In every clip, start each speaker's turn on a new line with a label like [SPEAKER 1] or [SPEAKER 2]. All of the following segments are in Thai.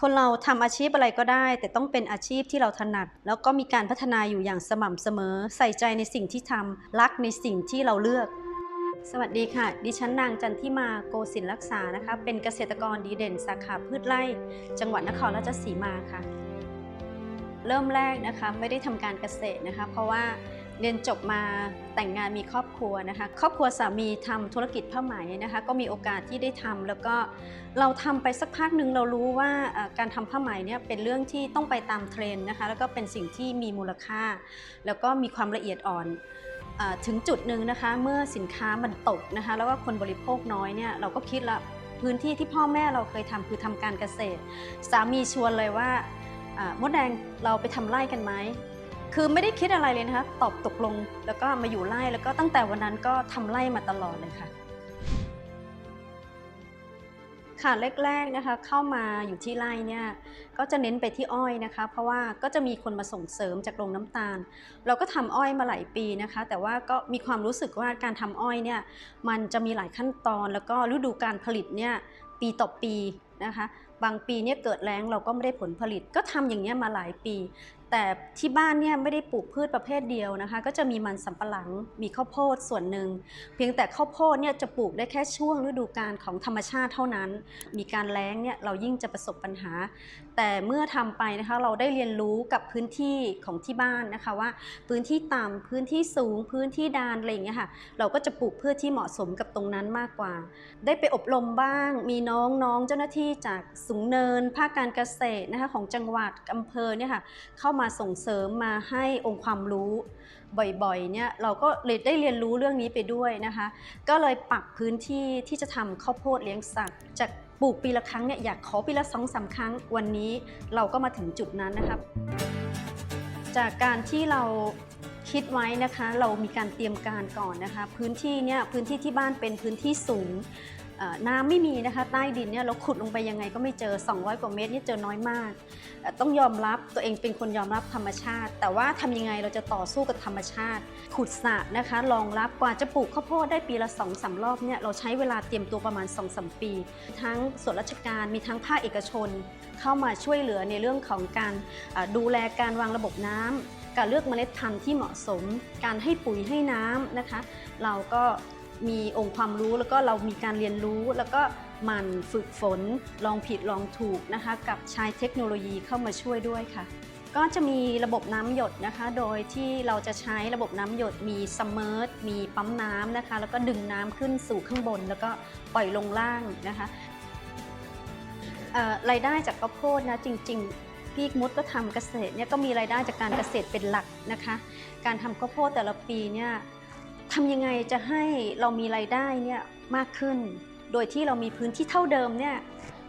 [SPEAKER 1] คนเราทำอาชีพอะไรก็ได้ แต่ต้องเป็นอาชีพที่เราถนัด แล้วก็มีการพัฒนาอยู่อย่างสม่ำเสมอ ใส่ใจในสิ่งที่ทำรักในสิ่งที่เราเลือก สวัสดีค่ะ ดิฉันนางจันทิมาโกศินรักษานะคะ เป็นเกษตรกรดีเด่นสาขาพืชไร่ จังหวัดนครราชสีมาค่ะ เริ่มแรกนะคะไม่ได้ทำการเกษตรนะคะ เพราะว่า เรียนจบมาแต่งงานมีครอบครัวนะคะ ครอบครัวสามีทำธุรกิจผ้าไหมนะคะ ก็มีโอกาสที่ได้ทำแล้วก็เราทำไปสักพักหนึ่งเรารู้ว่าการทำผ้าไหมเนี่ยเป็นเรื่องที่ต้องไปตามเทรนด์นะคะ แล้วก็เป็นสิ่งที่มีมูลค่า แล้วก็มีความละเอียดอ่อนอถึงจุดหนึ่งนะคะ เมื่อสินค้ามันตกนะคะ แล้วก็คนบริโภคน้อยเนี่ยเราก็คิดละพื้นที่ที่พ่อแม่เราเคยทำคือทำการเกษตร สามีชวนเลยว่าอ่ามดแดงเราไปทำไร่กันไหม คือไม่ได้คิดอะไรเลยนะคะ ตอบตกลงแล้วก็มาอยู่ไร่แล้วก็ตั้งแต่วันนั้นก็ทำไร่มาตลอดเลยค่ะ ค่ะแรกๆนะคะเข้ามาอยู่ที่ไร่เนี่ยก็จะเน้นไปที่อ้อยนะคะ เพราะว่าก็จะมีคนมาส่งเสริมจากโรงน้ำตาล เราก็ทำอ้อยมาหลายปีนะคะ แต่ว่าก็มีความรู้สึกว่าการทำอ้อยเนี่ยมันจะมีหลายขั้นตอน แล้วก็ฤดูการผลิตเนี่ยปีต่อปีนะคะบางปีเนี่ยเกิดแล้งเราก็ไม่ได้ผลผลิตก็ทำอย่างเงี้ยมาหลายปี แต่ที่บ้านเนี่ยไม่ได้ปลูกพืชประเภทเดียวนะคะ ก็จะมีมันสำปะหลังมีข้าวโพดส่วนหนึ่ง เพียงแต่ข้าวโพดเนี่ยจะปลูกได้แค่ช่วงฤดูกาลของธรรมชาติเท่านั้น มีการแล้งเนี่ยเรายิ่งจะประสบปัญหา แต่เมื่อทำไปนะคะเราได้เรียนรู้กับพื้นที่ของที่บ้านนะคะว่า พื้นที่ต่ำพื้นที่สูงพื้นที่ดานอะไรอย่างเงี้ยค่ะเราก็จะปลูกพืชที่เหมาะสมกับตรงนั้นมากกว่า ได้ไปอบรมบ้าง มีน้องน้องเจ้าหน้าที่จากสูงเนิน ภาคการเกษตรนะคะของจังหวัดอำเภอเนี่ยค่ะเข้ามามาส่งเสริมมาให้องค์ความรู้บ่อยๆเนี่ยเราก็เลยได้เรียนรู้เรื่องนี้ไปด้วยนะคะ ก็เลยปรับพื้นที่ที่จะทำข้าวโพดเลี้ยงสัตว์จากปลูกปีละครั้งเนี่ยอยากขอปีละสองสามครั้ง วันนี้เราก็มาถึงจุดนั้นนะครับจากการที่เราคิดไว้นะคะ เรามีการเตรียมการก่อนนะคะ พื้นที่เนี่ยพื้นที่ที่บ้านเป็นพื้นที่สูง น้ำไม่มีนะคะใต้ดินเนี่ยเราขุดลงไปยังไงก็ไม่เจอ 200 กว่าเมตรนี่เจอน้อยมาก ต้องยอมรับตัวเองเป็นคนยอมรับธรรมชาติ แต่ว่าทำยังไงเราจะต่อสู้กับธรรมชาติ ขุดสระนะคะรองรับกว่าจะปลูกข้าวโพดได้ปีละ2อสรอบเนี่ยเราใช้เวลาเตรียมตัวประมาณ2อสปี ทั้งส่วนราชการมีทั้งภาคเอกชน เข้ามาช่วยเหลือในเรื่องของการดูแลการวางระบบน้ำการเลือกเมล็ดพันธุ์ที่เหมาะสม การให้ปุ๋ยให้น้ำนะคะ เราก็ มีองค์ความรู้แล้วก็เรามีการเรียนรู้ แล้วก็หมันฝึกฝนลองผิดลองถูกนะคะ กับใช้เทคโนโลยีเข้ามาช่วยด้วยค่ะ ก็จะมีระบบน้ำหยดนะคะ โดยที่เราจะใช้ระบบน้ำหยดมีซัมเมอร์มีปั๊มน้ำนะคะ แล้วก็ดึงน้ำขึ้นสู่ข้างบน แล้วก็ปล่อยลงล่างนะคะรายได้จากข้าวโพดนะจริง ๆ พี่มุดก็ทำเกษตรเนี่ยก็มีรายได้จากการเกษตรเป็นหลักนะคะ การทำข้าวโพดแต่ละปีเนี่ย ทำยังไงจะให้เรามีรายได้เนี่ยมากขึ้น โดยที่เรามีพื้นที่เท่าเดิมเนี่ย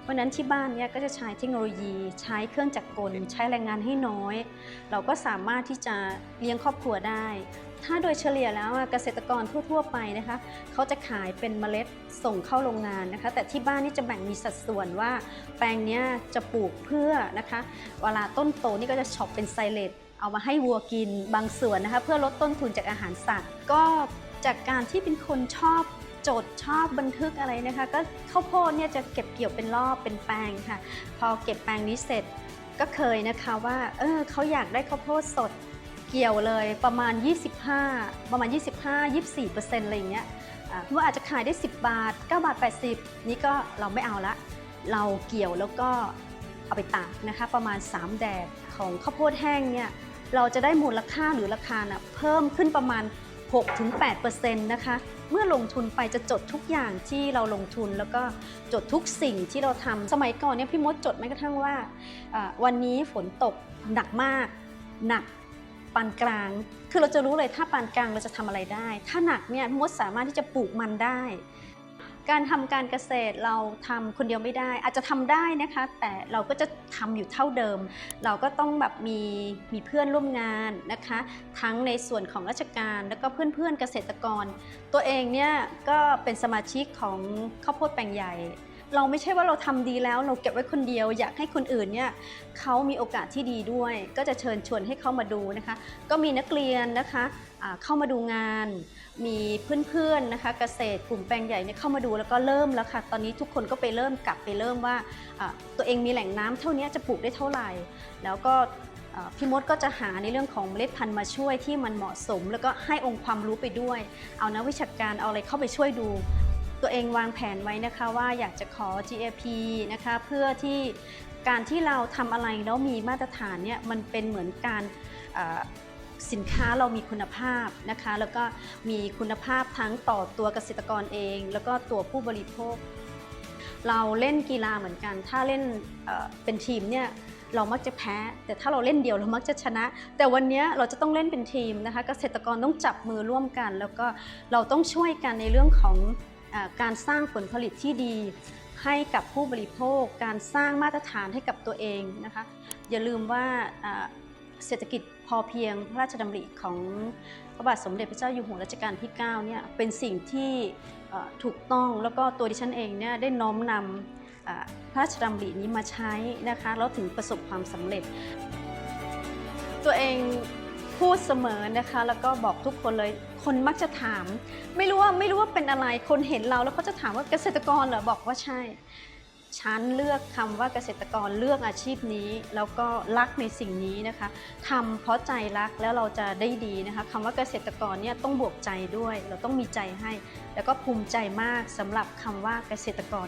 [SPEAKER 1] เพราะฉะนั้นที่บ้านเนี่ยก็จะใช้เทคโนโลยีใช้เครื่องจักรกล ใช้แรงงานให้น้อย เราก็สามารถที่จะเลี้ยงครอบครัวได้ ถ้าโดยเฉลี่ยแล้วอะเกษตรกรทั่ว ๆ ไปนะคะเขาจะขายเป็นเมล็ดส่งเข้าโรงงานนะคะ แต่ที่บ้านนี่จะแบ่งมีสัดส่วนว่า แปลงเนี้ยจะปลูกเพื่อนะคะ เวลาต้นโตนี่ก็จะช็อปเป็นไซเลตเอามาให้วัวกินบางส่วนนะคะ เพื่อลดต้นทุนจากอาหารสัตว์ ก็จากการที่เป็นคนชอบ จดชอบบันทึกอะไรนะคะ ก็ข้าวโพดเนี่ยจะเก็บเกี่ยวเป็นรอบเป็นแปลงค่ะ พอเก็บแปลงนี้เสร็จก็เคยนะคะว่าเออเขาอยากได้ข้าวโพดสดเกี่ยวเลยประมาณ 25 ประมาณ 25 24เปอร์เซ็นต์อะไรอย่างเงี้ยว่าอาจจะขายได้ 10 บาท 9 บาท 80 นี่ก็เราไม่เอาละ เราเกี่ยวแล้วก็เอาไปตากนะคะประมาณ 3 แดดของข้าวโพดแห้งเนี่ยเราจะได้มูลค่าหรือราคาน่ะเพิ่มขึ้นประมาณ 6-8%นะคะ เมื่อลงทุนไปจะจดทุกอย่างที่เราลงทุนแล้วก็จดทุกสิ่งที่เราทำสมัยก่อนเนี่ยพี่มดจดแม้กระทั่งว่า วันนี้ฝนตกหนักมากหนักปานกลาง คือเราจะรู้เลยถ้าปานกลางเราจะทำอะไรได้ ถ้าหนักเนี่ยมดสามารถที่จะปลูกมันได้ การทำการเกษตรเราทำคนเดียวไม่ได้ อาจจะทำได้นะคะ แต่เราก็จะทำอยู่เท่าเดิม เราก็ต้องแบบมีมีเพื่อนร่วมงานนะคะ ทั้งในส่วนของราชการแล้วก็เพื่อนเพื่อนเกษตรกร ตัวเองเนี่ยก็เป็นสมาชิกของข้าวโพดแปลงใหญ่ เราไม่ใช่ว่าเราทำดีแล้ว เราเก็บไว้คนเดียว อยากให้คนอื่นเนี่ยเขามีโอกาสที่ดีด้วย ก็จะเชิญชวนให้เข้ามาดูนะคะ ก็มีนักเรียนนะคะเข้ามาดูงาน มีเพื่อนๆนะคะ เกษตรกลุ่มแปลงใหญ่เนี่ยเข้ามาดูแล้วก็เริ่มแล้วค่ะ ตอนนี้ทุกคนก็ไปเริ่มกลับไปเริ่มว่าตัวเองมีแหล่งน้ำเท่านี้จะปลูกได้เท่าไหร่ แล้วก็พี่มดก็จะหาในเรื่องของเมล็ดพันธุ์มาช่วยที่มันเหมาะสม แล้วก็ให้องค์ความรู้ไปด้วย เอานักวิชาการเอาอะไรเข้าไปช่วยดู ตัวเองวางแผนไว้นะคะว่าอยากจะขอ GAP นะคะเพื่อที่การที่เราทำอะไรแล้วมีมาตรฐานเนี่ยมันเป็นเหมือนการสินค้าเรามีคุณภาพนะคะ แล้วก็มีคุณภาพทั้งต่อตัวเกษตรกรเอง แล้วก็ตัวผู้บริโภค เราเล่นกีฬาเหมือนกัน ถ้าเล่นเป็นทีมเนี่ยเรามักจะแพ้ แต่ถ้าเราเล่นเดี่ยวเรามักจะชนะ แต่วันนี้เราจะต้องเล่นเป็นทีมนะคะ เกษตรกรต้องจับมือร่วมกัน แล้วก็เราต้องช่วยกันในเรื่องของ การสร้างผลผลิตที่ดี ให้กับผู้บริโภค การสร้างมาตรฐานให้กับตัวเองนะคะอย่าลืมว่าเศรษฐกิจพอเพียงพระราชดำริของพระบาทสมเด็จพระเจ้าอยู่หัวรัชกาลที่9เนี่ยเป็นสิ่งที่ถูกต้องแล้วก็ตัวดิฉันเองเนี่ยได้น้อมนำพระราชดำรินี้มาใช้นะคะแล้วถึงประสบความสำเร็จ ตัวเอง พูดเสมอนะคะ แล้วก็บอกทุกคนเลย คนมักจะถาม ไม่รู้ว่าไม่รู้ว่าเป็นอะไร คนเห็นเราแล้วเขาจะถามว่าเกษตรกรเหรอ บอกว่าใช่ ฉันเลือกคำว่าเกษตรกรเลือกอาชีพนี้ แล้วก็รักในสิ่งนี้นะคะทำเพราะใจรักแล้วเราจะได้ดีนะคะคำว่าเกษตรกรเนี่ยต้องบวกใจด้วย เราต้องมีใจให้ แล้วก็ภูมิใจมากสำหรับคำว่าเกษตรกร